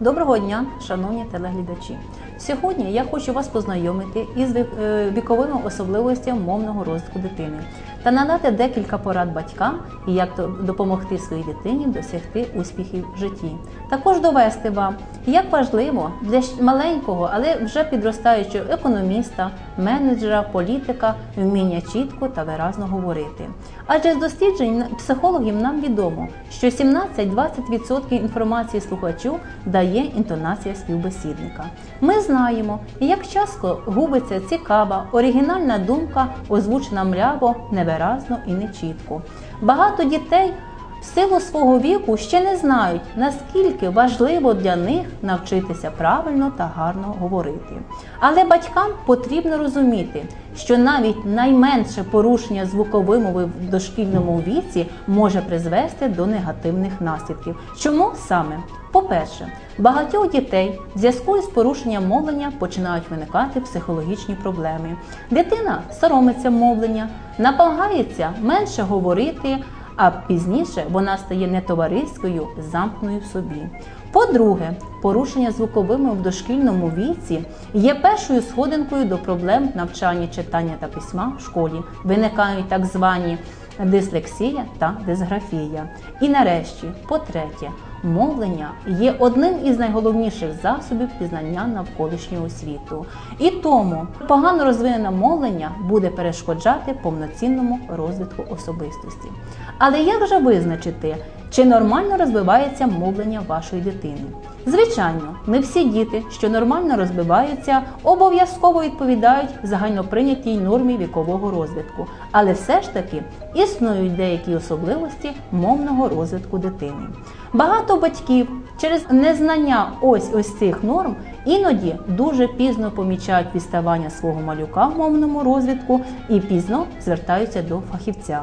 Доброго дня, шановні телеглядачі. Сьогодні я хочу вас познайомити із е, віковими особливостями мовного розвитку дитини та надати декілька порад батькам, як допомогти своїй дитині досягти успіхів в житті. Також довести вам, як важливо для маленького, але вже підростаючого економіста, менеджера, політика вміння чітко та виразно говорити. Адже з досліджень психологів нам відомо, що 17-20% інформації слухачу дає інтонація співбесідника. Ми знаємо, як часто губиться цікава, оригінальна думка, озвучена мляво, невиразно і нечітко. Багато дітей в силу свого віку ще не знають, наскільки важливо для них навчитися правильно та гарно говорити. Але батькам потрібно розуміти, що навіть найменше порушення звукової мови в дошкільному віці може призвести до негативних наслідків. Чому саме? По-перше, багатьох дітей в зв'язку з порушенням мовлення починають виникати психологічні проблеми. Дитина соромиться мовлення, намагається менше говорити, а пізніше вона стає нетовариською, замкною в собі. По-друге, порушення звуковими в дошкільному віці є першою сходинкою до проблем навчання читання та письма в школі. Виникають так звані дислексія та дисграфія. І нарешті, по-третє, мовлення є одним із найголовніших засобів пізнання навколишнього світу. І тому погано розвинене мовлення буде перешкоджати повноцінному розвитку особистості. Але як же визначити, чи нормально розвивається мовлення вашої дитини? Звичайно, не всі діти, що нормально розвиваються, обов'язково відповідають загальноприйнятій нормі вікового розвитку, але все ж таки існують деякі особливості мовного розвитку дитини. Багато батьків через незнання ось ось цих норм іноді дуже пізно помічають відставання свого малюка в мовному розвитку і пізно звертаються до фахівця.